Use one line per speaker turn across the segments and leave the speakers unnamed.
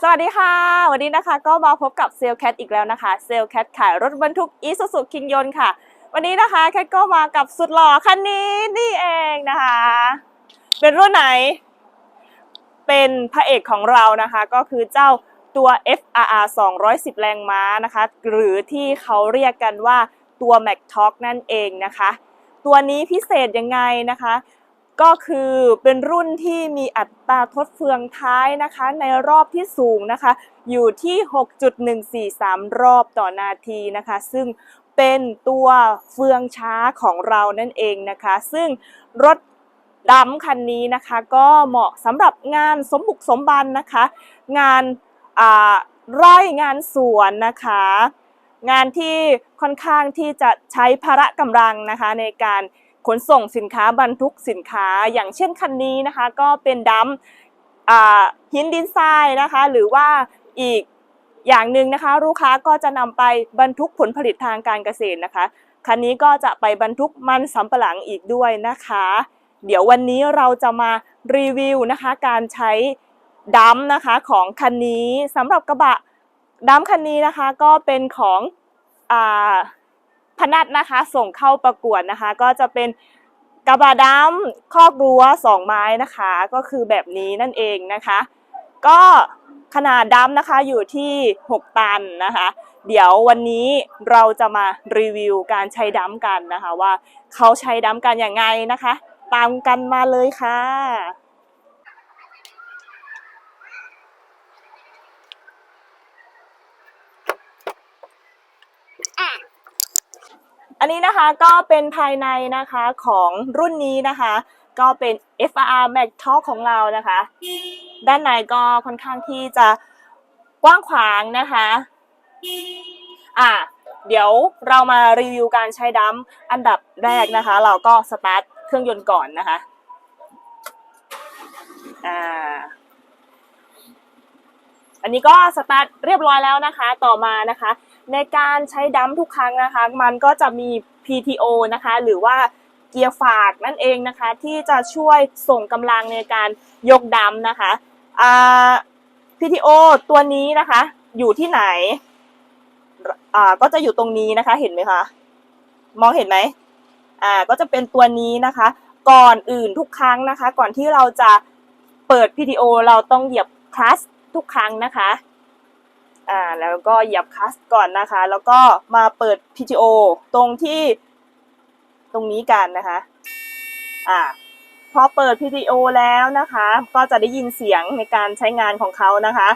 สวัสดีค่ะ วันนี้นะคะก็มาพบกับเซลแคทอีกแล้วนะคะเซลแคทขายรถบรรทุกอีซูซูคิงยนค่ะ วันนี้นะคะแคทก็มากับสุดหล่อคันนี้นี่เองนะคะ เป็นรุ่นไหน เป็นพระเอกของเรานะคะก็คือเจ้าตัว FRR 210 แรงม้านะคะ หรือที่เขาเรียกกันว่าตัว Mac Talk นั่นเองนะคะ ตัวนี้พิเศษยังไงนะคะ ก็คือเป็นรุ่นที่มีอัตราทดเฟืองท้ายนะคะ ในรอบที่สูงนะคะ อยู่ที่ 6.143 รอบต่อนาทีนะคะ ซึ่งเป็นตัวเฟืองช้าของเรานั่นเองนะคะ ซึ่งรถดำคันนี้นะคะก็เหมาะสำหรับงานสมบุกสมบันนะคะ งานไร่งานสวนนะคะ งานที่ค่อนข้างที่จะใช้พละกำลังนะคะในการ ขนส่งสินค้าบรรทุกสินค้าอย่างเช่นคันนี้นะคะ ก็เป็นดัมหินดินทรายนะคะ หรือว่าอีกอย่างหนึ่งนะคะ ลูกค้าก็จะนำไปบรรทุกผลผลิตทางการเกษตรนะคะคันนี้ก็จะไปบรรทุกมันสำปะหลังอีกด้วยนะคะ เดี๋ยววันนี้เราจะมารีวิวนะคะ การใช้ดัมนะคะของคันนี้สำหรับกระบะดัมคันนี้นะคะ ก็เป็นของอ่า นัทนะคะ ส่งเข้าประกวดนะคะ ก็จะเป็นกระบะดัมคอกรั้วสองไม้นะคะ ก็คือแบบนี้นั่นเองนะคะ ก็ขนาดดัมนะคะอยู่ที่ 6 ตันนะคะ เดี๋ยววันนี้เราจะมารีวิวการใช้ดัมกันนะคะ ว่าเขาใช้ดัมกันอย่างไงนะคะ ตามกันมาเลยค่ะ อั นนี้นะคะก็เป็นภายในนะคะของรุ่นนี้นะคะ ก็เป็น FR Max Talk ของเรานะคะ ด้านในก็ค่อนข้างที่จะกว้างขวางนะคะ อะเดี๋ยวเรามารีวิวการใช้ดัมอันดับแรกนะคะ เราก็สตาร์ทเครื่องยนต์ก่อนนะคะ อ่า อันนี้ก็สตาร์ทเรียบร้อยแล้วนะคะต่อมานะคะ ในการใช้ดัมทุกครั้งนะคะ มันก็จะมี PTO นะคะ หรือว่าเกียร์ฝากนั่นเองนะคะ ที่จะช่วยส่งกำลังในการยกดัมนะคะอ่า PTO ตัวนี้นะคะ อยู่ที่ไหนอ่าก็จะอยู่ตรงนี้นะคะเห็นไหมคะมองเห็นไหมอ่าก็จะเป็นตัวนี้นะคะ ก่อนอื่นทุกครั้งนะคะ ก่อนที่เราจะเปิด PTO เราต้องเหยียบคลัส ทุกครั้งนะคะอ่าแล้วก็เหยียบคลัสก่อนนะคะ แล้วก็มาเปิด PTO ตรงที่ตรงนี้กันนะคะอ่าพอเปิด PTO แล้วนะคะ ก็จะได้ยินเสียงในการใช้งานของเขานะคะ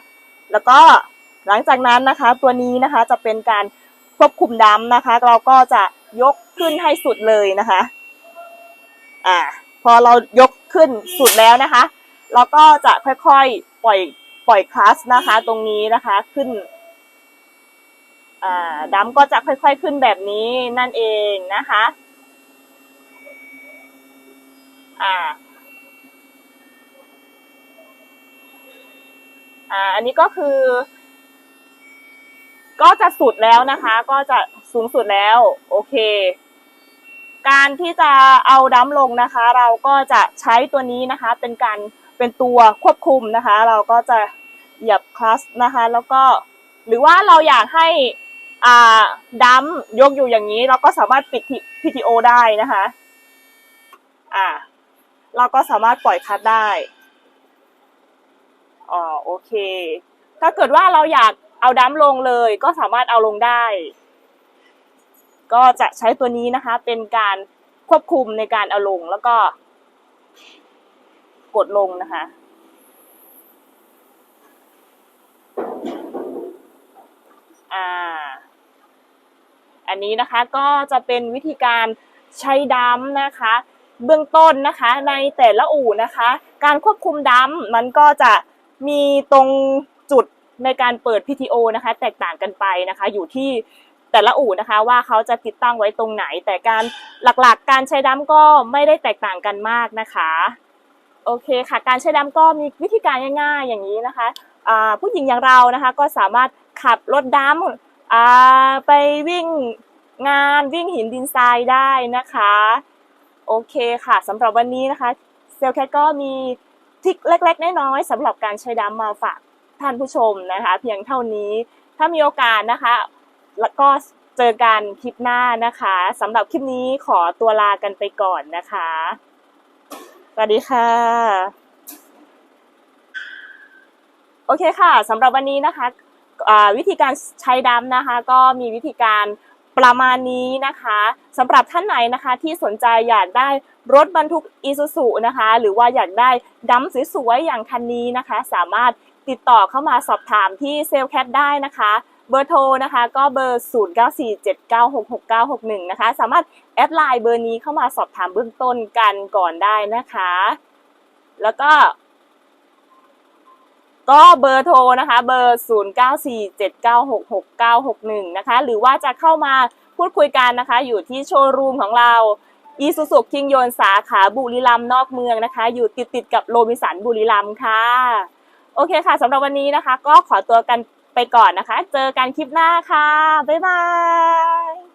แล้วก็หลังจากนั้นนะคะ ตัวนี้นะคะจะเป็นการควบคุมดัมนะคะ เราก็จะยกขึ้นให้สุดเลยนะคะอ่าพอเรายกขึ้นสุดแล้วนะคะ เราก็จะค่อยๆปล่อย ปล่อยคลัสนะคะ ตรงนี้นะคะขึ้นอ่าดัมก็จะค่อยๆขึ้นแบบนี้นั่นเองนะคะ อ่า อ่า อันนี้ก็คือ ก็จะสุดแล้วนะคะ ก็จะสูงสุดแล้ว โอเค การที่จะเอาดัมลงนะคะ เราก็จะใช้ตัวนี้นะคะ เป็นการเป็นตัวควบคุมนะคะ เราก็จะ เหยียบคลัสนะคะ แล้วก็หรือว่าเราอยากให้อ่าดัมยกอยู่อย่างนี้ เราก็สามารถปิด PTO ได้นะคะ อ่า เราก็สามารถปล่อยคัดได้อ๋อโอเค ถ้าเกิดว่าเราอยากเอาดัมลงเลย ก็สามารถเอาลงได้ ก็จะใช้ตัวนี้นะคะ เป็นการควบคุมในการเอาลงแล้วก็ กดลงนะคะ อ่า อั นี้นะคะ ก็จะเป็นวิธีการใช้ดัมนะคะ เบื้องต้นนะคะในแต่ละอู่นะคะ การควบคุมดัมมันก็จะมีตรงจุดในการเปิด PTO นะคะ แตกต่างกันไปนะคะ อยู่ที่แต่ละอู่นะคะว่าเขาจะติดตั้งไว้ตรงไหน แต่การหลักๆการใช้ดัมก็ไม่ได้แตกต่างกันมากนะคะโอเคค่ะ การใช้ดัมก็มีวิธีการง่ายๆอย่างนี้นะคะผู้หญิงอย่างเรานะคะก็สามารถขับรถดัมไปวิ่ง งานวิ่งหินดินทรายได้นะคะ โอเคค่ะสำหรับวันนี้นะคะเซลแคทก็มีทิคเล็กๆ น้อยๆสำหรับการใช้ดัมมาฝากท่านผู้ชมนะคะ เพียงเท่านี้ถ้ามีโอกาสนะคะ แล้วก็เจอกันคลิปหน้านะคะสำหรับคลิปนี้ขอตัวลากันไปก่อนนะคะสวัสดีค่ะ โอเคค่ะสำหรับวันนี้นะคะวิธีการใช้ดำนะคะ ก็มีวิธีการ ประมาณนี้นะคะสำหรับท่านไหนนะคะที่สนใจอยากได้รถบรรทุกอีซูซุนะคะ หรือว่าอยากได้ดำสวยๆอย่างคันนี้นะคะ สามารถติดต่อเข้ามาสอบถามที่เซลแคทได้นะคะ เบอร์โทรนะคะก็เบอร์ 0947966961 นะคะ สามารถแอดไลน์เบอร์นี้เข้ามาสอบถามเบื้องต้นกันก่อนได้นะคะ แล้วก็ ก็เบอร์โทรนะคะ เบอร์ 0947966961 นะคะ หรือว่าจะเข้ามาพูดคุยกันนะคะ อยู่ที่โชว์รูมของเราอีสุสุคิงโยนสาขาบุรีรัมย์นอกเมืองนะคะ อยู่ติดติดกับโรบิสันบุรีรัมย์ค่ะ โอเคค่ะสำหรับวันนี้นะคะ ก็ขอตัวกันไปก่อนนะคะ เจอกันคลิปหน้าค่ะ บ๊ายบาย